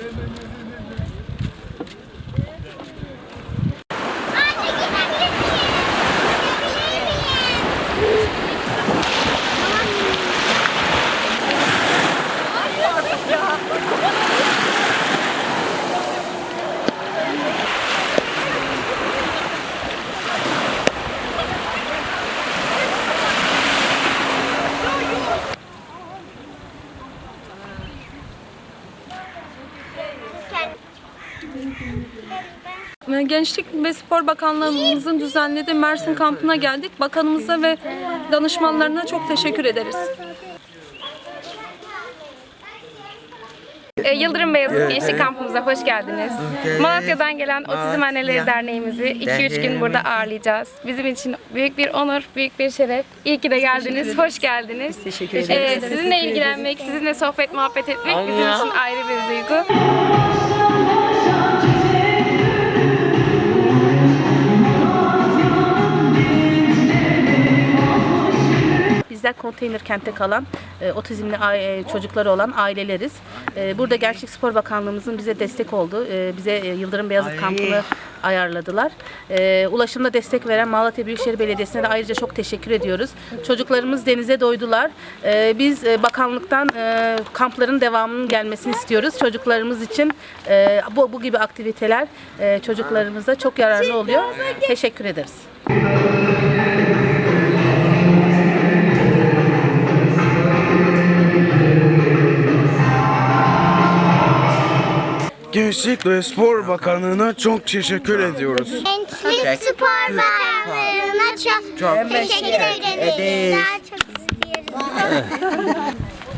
没没没。Gençlik ve Spor Bakanlığımızın düzenlediği Mersin kampına geldik. Bakanımıza ve danışmanlarına çok teşekkür ederiz. E, Yıldırım Beyazıt Gençlik Kampımıza hoş geldiniz. Malatya'dan gelen Otizm Anneleri Derneğimizi 2-3 gün burada ağırlayacağız. Bizim için büyük bir onur, büyük bir şeref. İyi ki de geldiniz, hoş geldiniz. Teşekkür ederiz. sizinle ilgilenmek, sizinle sohbet, muhabbet etmek bizim için ayrı bir duygu. Bizler konteyner kentte kalan e, otizmli aile- çocukları olan aileleriz. E, burada Gençlik Spor Bakanlığımızın bize destek oldu. E, bize e, Yıldırım Beyazıt kampını ayarladılar. E, ulaşımda destek veren Malatya Büyükşehir Belediyesi'ne de ayrıca çok teşekkür ediyoruz. Çocuklarımız denize doydular. E, biz e, bakanlıktan e, kampların devamının gelmesini istiyoruz. Çocuklarımız için e, bu, bu gibi aktiviteler e, çocuklarımıza çok yararlı oluyor. Teşekkür ederiz. Gençlik ve Spor Bakanlığı'na çok teşekkür ediyoruz. Gençlik Spor Bakanlığı'na çok, teşekkür ederiz. Daha çok istiyoruz.